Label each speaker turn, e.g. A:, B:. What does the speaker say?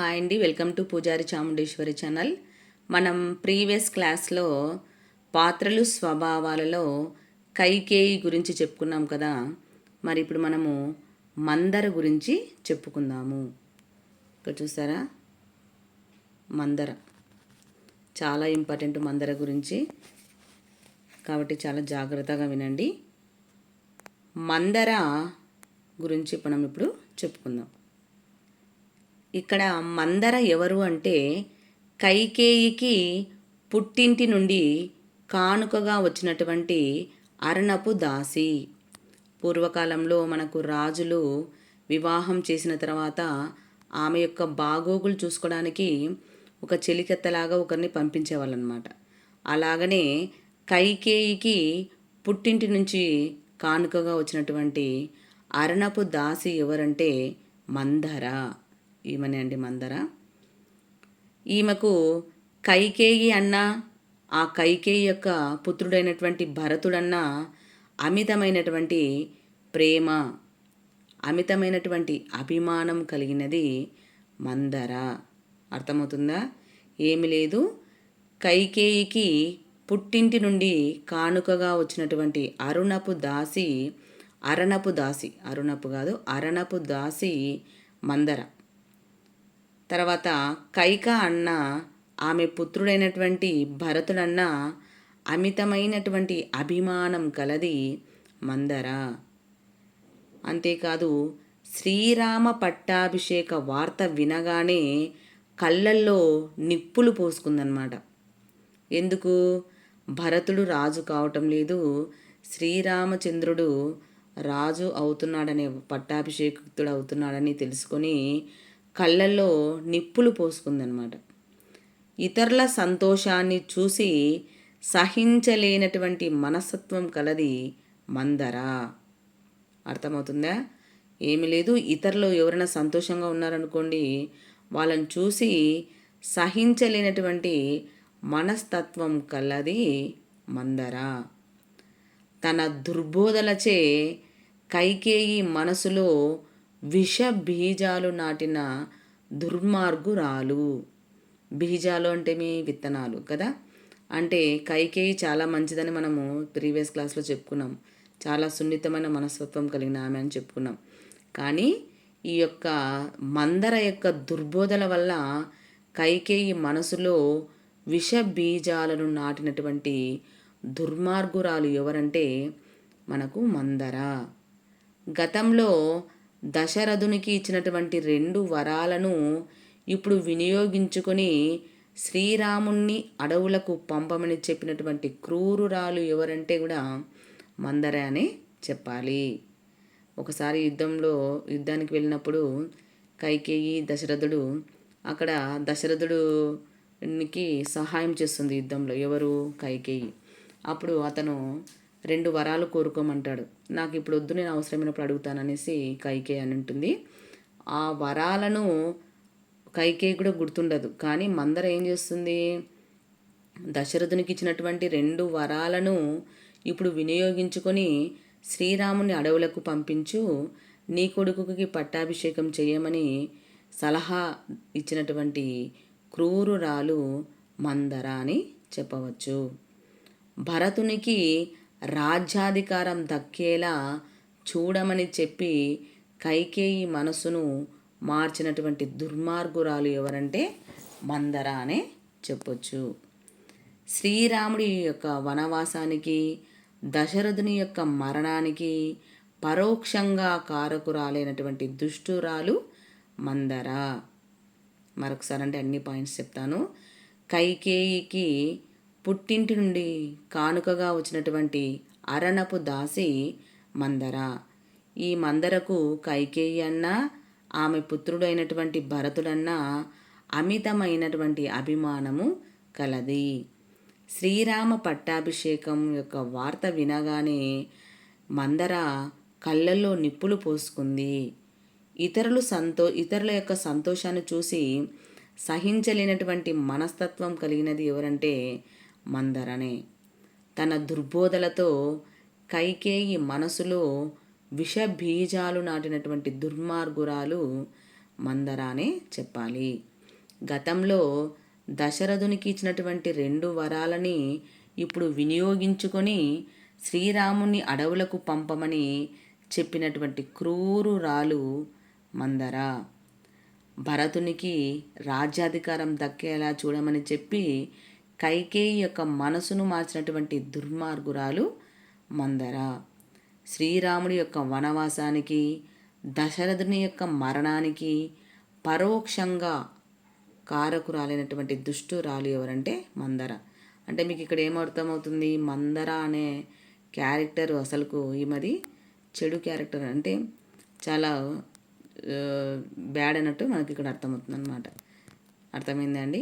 A: Hi అండి. Welcome to పూజారి Chamundeshwari channel. మనం ప్రీవియస్ క్లాస్లో పాత్రలు స్వభావాలలో కైకేయి గురించి చెప్పుకున్నాం కదా. మరి ఇప్పుడు మనము మందర గురించి చెప్పుకుందాము. ఇక్కడ చూసారా? మందర. చాలా ఇంపార్టెంట్ మందర గురించి. కాబట్టి చాలా జాగ్రత్తగా వినండి. మందర గురించి మనం ఇప్పుడు చెప్పుకుందాం. ఇక్కడ మందర ఎవరు అంటే కైకేయికి పుట్టింటి నుండి కానుకగా వచ్చినటువంటి అరణపు దాసి. పూర్వకాలంలో మనకు రాజులు వివాహం చేసిన తర్వాత ఆమె యొక్క బాగోగులు చూసుకోవడానికి ఒక చెలికెత్తలాగా ఒకరిని పంపించేవాళ్ళనమాట. అలాగనే కైకేయికి పుట్టింటి నుంచి కానుకగా వచ్చినటువంటి అరణపు దాసి ఎవరంటే మందర. ఈమెనే అండి మందర. ఈమెకు కైకేయి అన్న ఆ కైకేయి యొక్క పుత్రుడైనటువంటి భరతుడన్న అమితమైనటువంటి ప్రేమ అమితమైనటువంటి అభిమానం కలిగినది మందర. అర్థమవుతుందా? ఏమి లేదు. కైకేయికి పుట్టింటి నుండి కానుకగా వచ్చినటువంటి అరుణపు దాసి అరణపు దాసి అరుణపు కాదు అరణపు దాసి మందర. తర్వాత కైక అన్న ఆమె పుత్రుడైనటువంటి భరతుడన్న అమితమైనటువంటి అభిమానం కలది మందర. అంతేకాదు శ్రీరామ పట్టాభిషేక వార్త వినగానే కళ్ళల్లో నిప్పులు పోసుకుందనమాట ఎందుకు? భరతుడు రాజు కావటం లేదు. శ్రీరామచంద్రుడు రాజు అవుతున్నాడనే పట్టాభిషేకుడు అవుతున్నాడని తెలుసుకొని కళ్ళల్లో నిప్పులు పోసుకుందనమాట. ఇతరుల సంతోషాన్ని చూసి సహించలేనటువంటి మనస్తత్వం కలది మందర. అర్థమవుతుందా? ఏమి లేదు. ఇతరులు ఎవరైనా సంతోషంగా ఉన్నారనుకోండి వాళ్ళని చూసి సహించలేనటువంటి మనస్తత్వం కలది మందర. తన దుర్బోధలచే కైకేయి మనసులో విష బీజాలు నాటిన దుర్మార్గురాలు. బీజాలు అంటే మీ విత్తనాలు కదా? అంటే కైకేయి చాలా మంచిదని మనము ప్రీవియస్ క్లాస్లో చెప్పుకున్నాం. చాలా సున్నితమైన మనస్తత్వం కలిగిన ఆమె అని చెప్పుకున్నాం. కానీ ఈ యొక్క మందర యొక్క దుర్బోధల వల్ల కైకేయి మనసులో విష బీజాలను నాటినటువంటి దుర్మార్గురాలు ఎవరంటే మనకు మందర. గతంలో దశరథునికి ఇచ్చినటువంటి రెండు వరాలను ఇప్పుడు వినియోగించుకొని శ్రీరాముణ్ణి అడవులకు పంపమని చెప్పినటువంటి క్రూరురాలు ఎవరంటే కూడా మందరే అనే చెప్పాలి. ఒకసారి యుద్ధంలో యుద్ధానికి వెళ్ళినప్పుడు కైకేయి దశరథుడు అక్కడ దశరథుడుకి సహాయం చేస్తుంది యుద్ధంలో. ఎవరు? కైకేయి. అప్పుడు అతను రెండు వరాలు కోరుకోమంటాడు. నాకు ఇప్పుడు వద్దు నేను అవసరమైనప్పుడు అడుగుతాననేసి కైకే అని ఉంటుంది ఆ వరాలను కైకే కూడా గుర్తుండదు. కానీ మందర ఏం చేస్తుంది? దశరథునికి ఇచ్చినటువంటి రెండు వరాలను ఇప్పుడు వినియోగించుకొని శ్రీరాముని అడవులకు పంపించు నీ కొడుకుకి పట్టాభిషేకం చేయమని సలహా ఇచ్చినటువంటి క్రూరురాలు మందర అని చెప్పవచ్చు. భరతునికి రాజ్యాధికారం దక్కేలా చూడమని చెప్పి కైకేయి మనసును మార్చినటువంటి దుర్మార్గురాలు ఎవరంటే మందర అనే చెప్పొచ్చు. శ్రీరాముడి యొక్క వనవాసానికి దశరథుని యొక్క మరణానికి పరోక్షంగా కారకురాలైనటువంటి దుష్టురాలు మందర. మరొకసారి అంటే అన్ని పాయింట్స్ చెప్తాను. కైకేయికి పుట్టింటి నుండి కానుకగా వచ్చినటువంటి అరణపు దాసి మందర. ఈ మందరకు కైకేయి అన్న ఆమె పుత్రుడైనటువంటి భరతుడన్న అమితమైనటువంటి అభిమానము కలది. శ్రీరామ పట్టాభిషేకం యొక్క వార్త వినగానే మందర కళ్ళల్లో నిప్పులు పోసుకుంది. ఇతరులు సంతో ఇతరుల యొక్క సంతోషాన్ని చూసి సహించలేనటువంటి మనస్తత్వం కలిగినది ఎవరంటే మందరనే. తన దుర్బోధలతో కైకేయి మనసులో విష బీజాలు నాటినటువంటి దుర్మార్గురాలు మందరానే చెప్పాలి. గతంలో దశరథునికి ఇచ్చినటువంటి రెండు వరాలని ఇప్పుడు వినియోగించుకొని శ్రీరాముని అడవులకు పంపమని చెప్పినటువంటి క్రూరురాలు మందర. భరతునికి రాజ్యాధికారం దక్కేలా చూడమని చెప్పి కైకేయి యొక్క మనసును మార్చినటువంటి దుర్మార్గురాలు మందర. శ్రీరాముడి యొక్క వనవాసానికి దశరథుని యొక్క మరణానికి పరోక్షంగా కారకురాలైనటువంటి దుష్టురాలు ఎవరంటే మందర. అంటే మీకు ఇక్కడ ఏమర్థమవుతుంది మందర అనే క్యారెక్టర్ అసలుకు ఈమెది చెడు క్యారెక్టర్ అంటే చాలా బ్యాడ్ అన్నట్టు మనకి ఇక్కడ అర్థమవుతుంది అనమాట అర్థమైందండి